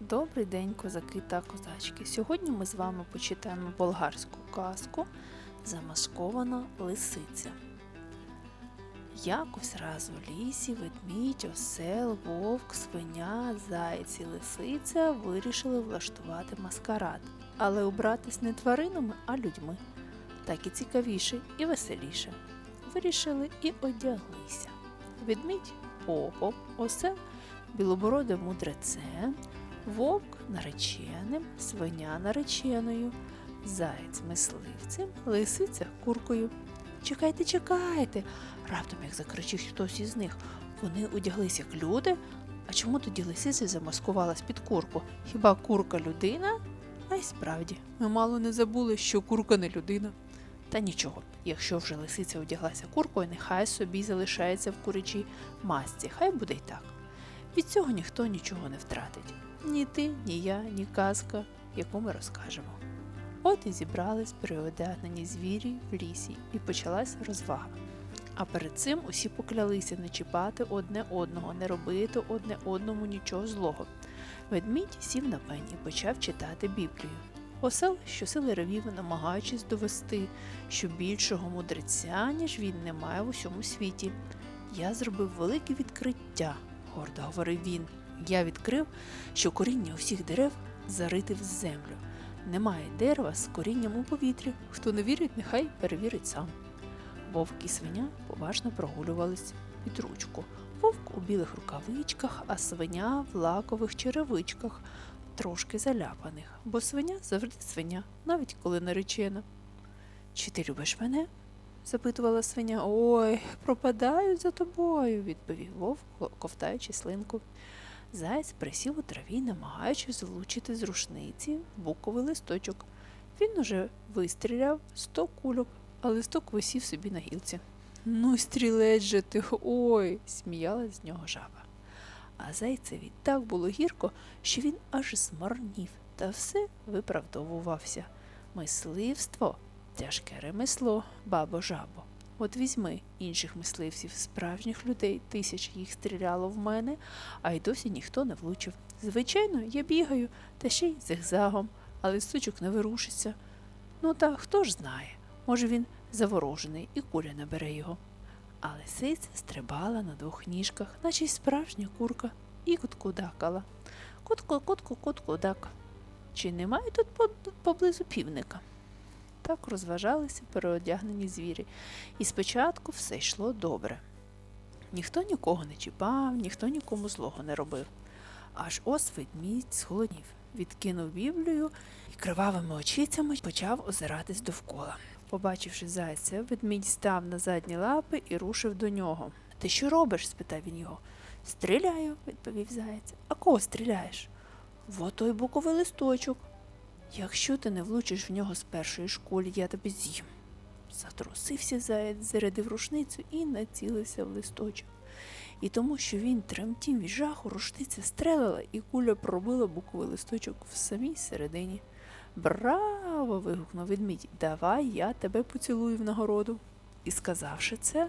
Добрий день, козаки та козачки. Сьогодні ми з вами почитаємо болгарську казку Замаскована лисиця. Якось раз у лісі ведмідь, осел, вовк, свиня, заєць і лисиця вирішили влаштувати маскарад, але убратись не тваринами, а людьми. Так і цікавіше і веселіше. Вирішили і одяглися. Ведмідь попом, осел білобороде мудрецем, вовк нареченим, свиня нареченою, заєць мисливцем, лисиця куркою. Чекайте, чекайте. Раптом як закричить хтось із них. Вони одяглись як люди. А чому тоді лисиця замаскувалась під курку? Хіба курка людина? А й справді, ми мало не забули, що курка не людина. Та нічого, якщо вже лисиця одяглася куркою, нехай собі залишається в курячій масці, хай буде й так. Від цього ніхто нічого не втратить. Ні ти, ні я, ні казка, яку ми розкажемо. От і зібрались переодягнені звірі в лісі, і почалась розвага. А перед цим усі поклялися не чіпати одне одного, не робити одне одному нічого злого. Ведмідь сів на пень і почав читати Біблію. Осел щосили ревів, намагаючись довести, що більшого мудреця, ніж він, немає в усьому світі. Я зробив велике відкриття, гордо говорив він. Я відкрив, що коріння усіх дерев зарите в землю. Немає дерева з корінням у повітрі. Хто не вірить, нехай перевірить сам. Вовк і свиня поважно прогулювались під ручку. Вовк у білих рукавичках, а свиня в лакових черевичках, трошки заляпаних, бо свиня завжди свиня, навіть коли наречена. Чи ти любиш мене? запитувала свиня. Ой, пропадаю за тобою, відповів вовк, ковтаючи слинку. Заєць присів у траві, намагаючись влучити з рушниці буковий листочок. Він уже вистріляв сто кульок, а листок висів собі на гілці. Ну, стрілець же ти, ой, сміялась з нього жаба. А зайцеві так було гірко, що він аж змарнів та все виправдовувався. Мисливство тяжке ремесло, бабо жабо. От візьми інших мисливців, справжніх людей, тисяч їх стріляло в мене, а й досі ніхто не влучив. Звичайно, я бігаю, та ще й зигзагом, а листочок не вирушиться. Ну та хто ж знає, може він заворожений і куля набере його. А лисиця стрибала на двох ніжках, наче й справжня курка, і куткудакала. Кутко, кутко, куткудак. Чи немає тут поблизу півника? Так розважалися переодягнені звірі, і спочатку все йшло добре. Ніхто нікого не чіпав, ніхто нікому злого не робив. Аж ось ведмідь зголоднів, відкинув Біблію і кривавими очицями почав озиратись довкола. Побачивши зайця, ведмідь став на задні лапи і рушив до нього. Ти що робиш? спитав він його. Стріляю, відповів заєць. А кого стріляєш? В отой буковий листочок. Якщо ти не влучиш в нього з першої школи, я тебе з'їм. Затрусився заєць, зарядив рушницю і націлився в листочок. І тому, що він тремтів від жаху, рушниця стрелила, і куля пробила буковий листочок в самій середині. Браво! вигукнув ведмідь. Давай я тебе поцілую в нагороду. І сказавши це,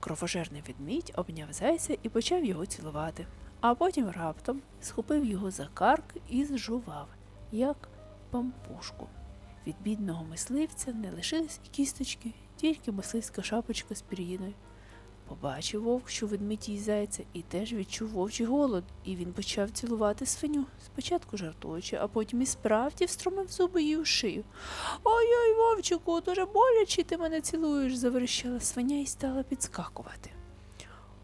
кровожерний ведмідь обняв зайця і почав його цілувати, а потім раптом схопив його за карк і зжував, як пампушку. Від бідного мисливця не лишились і кісточки, тільки мисливська шапочка з пір'їною. Побачив вовк, що ведмідь їсть зайця, і теж відчув вовчий голод, і він почав цілувати свиню, спочатку жартуючи, а потім і справді встромив зуби їй у шию. Ой-ой, вовчику, дуже боляче ти мене цілуєш, заверещала свиня і стала підскакувати.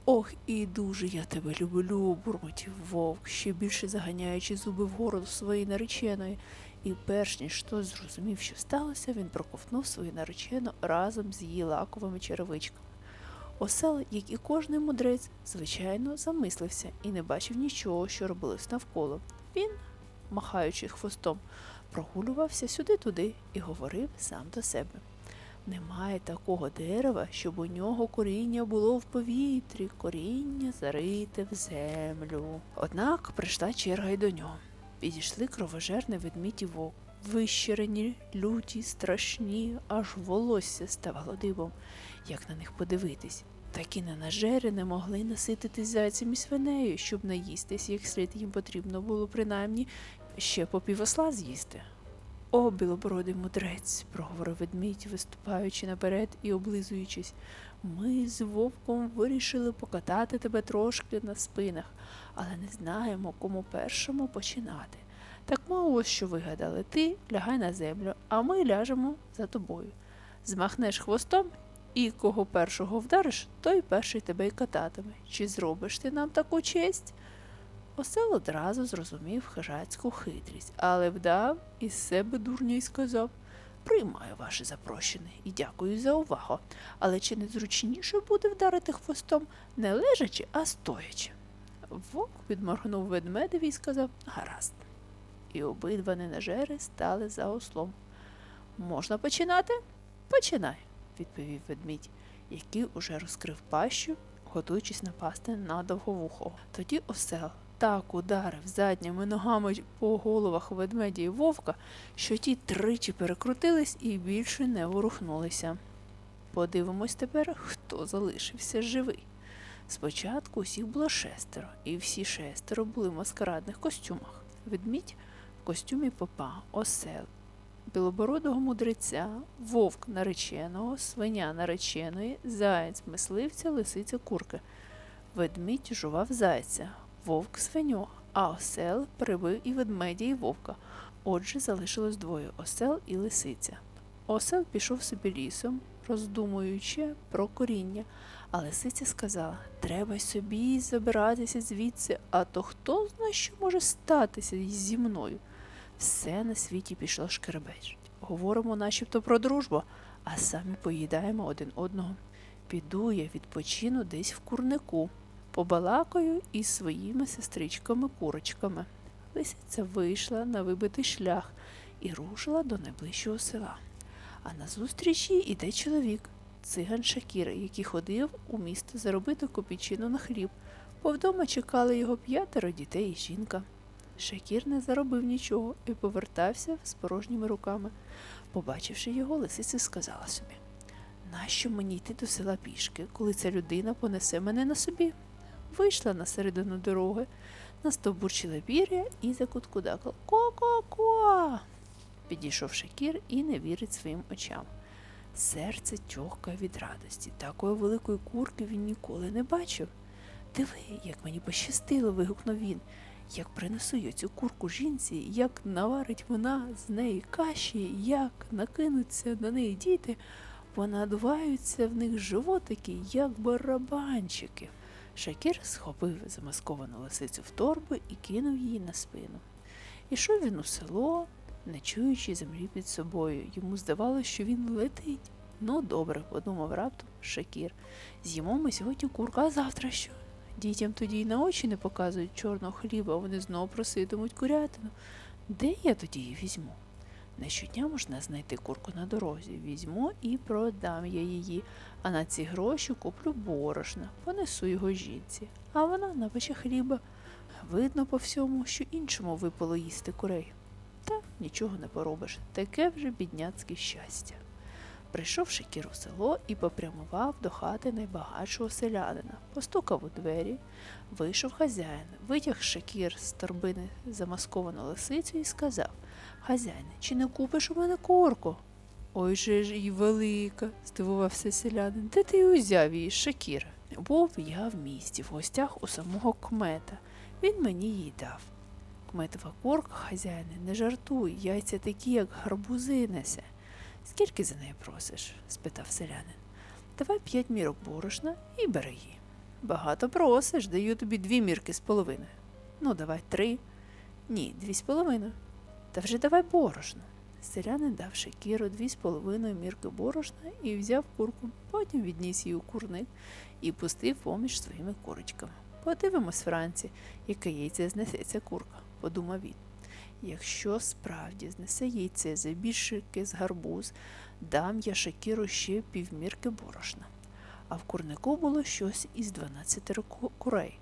Ох, і дуже я тебе люблю, бурмотів вовк, ще більше заганяючи зуби вгору своєї нареченої. І перш ніж хтось зрозумів, що сталося, він проковтнув свою наречену разом з її лаковими черевичками. Осел, як і кожний мудрець, звичайно, замислився і не бачив нічого, що робилось навколо. Він, махаючи хвостом, прогулювався сюди-туди і говорив сам до себе. Немає такого дерева, щоб у нього коріння було в повітрі, коріння зарите в землю. Однак прийшла черга й до нього. Підійшли кровожерне ведмідь вовк. вищерені, люті, страшні, аж волосся ставало дибом, як на них подивитись. Такі ненажери не могли насититись зайцем і свинею, щоб наїстись, як слід їм потрібно було принаймні ще по півосла з'їсти. О, білобородий мудрець, проговорив ведмідь, виступаючи наперед і облизуючись. Ми з вовком вирішили покатати тебе трошки на спинах, але не знаємо, кому першому починати. Так ми ось що вигадали. Ти лягай на землю, а ми ляжемо за тобою. Змахнеш хвостом і кого першого вдариш, той перший тебе й кататиме. Чи зробиш ти нам таку честь? Осел одразу зрозумів хижацьку хитрість, але вдав із себе дурня й сказав Приймаю ваше запрошення і дякую за увагу. Але чи не зручніше буде вдарити хвостом не лежачи, а стоячи? Вовк підморгнув ведмедеві і сказав Гаразд. І обидва ненажери стали за ослом. Можна починати? Починай, відповів ведмідь, який уже розкрив пащу, готуючись напасти на довговухого. Тоді осел так ударив задніми ногами по головах ведмедя і вовка, що ті тричі перекрутились і більше не ворухнулися. Подивимось тепер, хто залишився живий. Спочатку усіх було шестеро, і всі шестеро були в маскарадних костюмах. Ведмідь в костюмі попа, осел, білобородого мудреця, вовк нареченого, свиня нареченої, заєць мисливця, лисиця курки. Ведмідь жував зайця, вовк свиню, а осел прибив і ведмедя, і вовка. Отже, залишилось двоє осел і лисиця. Осел пішов собі лісом, роздумуючи про коріння, а лисиця сказала треба собі забиратися звідси, а то хто знає, що може статися зі мною. Все на світі пішло шкеребеч. Говоримо начебто про дружбу, а самі поїдаємо один одного. Піду я відпочину десь в курнику, побалакаю із своїми сестричками-курочками. Лисиця вийшла на вибитий шлях і рушила до найближчого села. А назустріч їй іде чоловік, циган Шакір, який ходив у місто заробити копійчину на хліб. Повдома чекали його п'ятеро дітей і жінка. Шакір не заробив нічого і повертався з порожніми руками. Побачивши його, лисиця сказала собі Нащо мені йти до села пішки, коли ця людина понесе мене на собі? Вийшла на середину дороги, настовбурчила пір'я і закуткудакала Ко-ко-ко. Підійшов Шакір і не вірить своїм очам. Серце тьохкає від радості. Такої великої курки він ніколи не бачив. Диви, як мені пощастило, вигукнув він. Як принесу я цю курку жінці, як наварить вона з неї каші, як накинуться на неї діти, понадуваються в них животики, як барабанчики. Шакір схопив замасковану лисицю в торбу і кинув її на спину. Ішов він у село, не чуючи землі під собою. Йому здавалося, що він летить. Ну, добре, подумав раптом Шакір. З'їмо ми сьогодні курка, завтра що? Дітям тоді й на очі не показують чорного хліба, вони знову проситимуть курятину. Де я тоді її візьму? Не щодня можна знайти курку на дорозі. Візьму і продам я її, а на ці гроші куплю борошна, понесу його жінці, а вона напече хліба. Видно по всьому, що іншому випало їсти курей. Та нічого не поробиш, таке вже бідняцьке щастя. Прийшов Шакір у село і попрямував до хати найбагатшого селянина, постукав у двері, вийшов хазяїн, витяг Шакір з торбини замасковану лисицю і сказав Хазяїне, чи не купиш у мене курку? Ой же ж і велика, здивувався селянин. Де ти узяв її, Шакір? Був я в місті, в гостях у самого кмета. Він мені її дав. Кметова курка, хазяїне, не жартуй, яйця такі, як гарбузи несе. Скільки за неї просиш? спитав селянин. Давай п'ять мірок борошна і бери її. Багато просиш, даю тобі дві мірки з половиною. Ну, давай три. Ні, дві з половиною. Та вже давай борошна. Селянин дав Шакіру дві з половиною мірки борошна і взяв курку, потім відніс її у курник і пустив поміж своїми курочками. Подивимось вранці, яке яйце знесеться курка, подумав він. Якщо справді знесе яйце за більшики з гарбуз, дам я Шакіру ще півмірки борошна. А в курнику було щось із дванадцятеро ку- курей,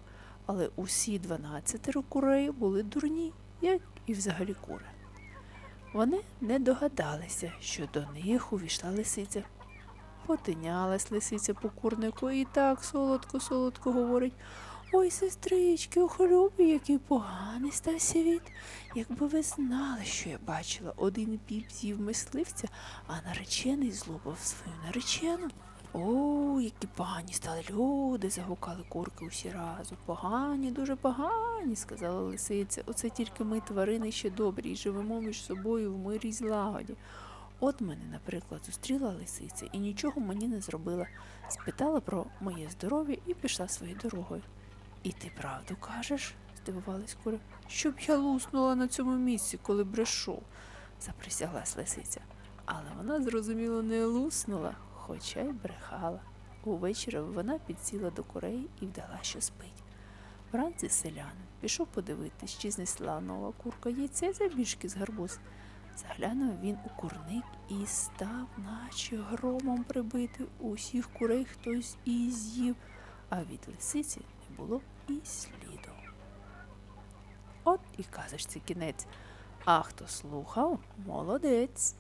але усі дванадцятеро курей були дурні, як і взагалі кури. Вони не догадалися, що до них увійшла лисиця. Потинялась лисиця по курнику і так солодко-солодко говорить. Ой, сестрички, ох, любі, який поганий став світ. Якби ви знали, що я бачила, один піп з'їв мисливця, а наречений злобив свою наречену. О, які погані стали люди, загукали курки усі разом. Погані, дуже погані, сказала лисиця. Оце тільки ми, тварини, ще добрі, і живемо між собою в мирі й злагоді. От мене, наприклад, зустріла лисиця і нічого мені не зробила. Спитала про моє здоров'я і пішла своєю дорогою. І ти правду кажеш? здивувалась кура. Щоб я луснула на цьому місці, коли брешу, заприсяглась лисиця. Але вона, зрозуміло, не луснула, хоча й брехала. Увечері вона підсіла до курей і вдала, що спить. Вранці селянин пішов подивитись, чи знесла нова курка яйце забіжки з гарбуз. Заглянув він у курник і став, наче громом прибити усіх курей хтось і з'їв, а від лисиці не було і сліду. От і казочці кінець. А хто слухав, молодець.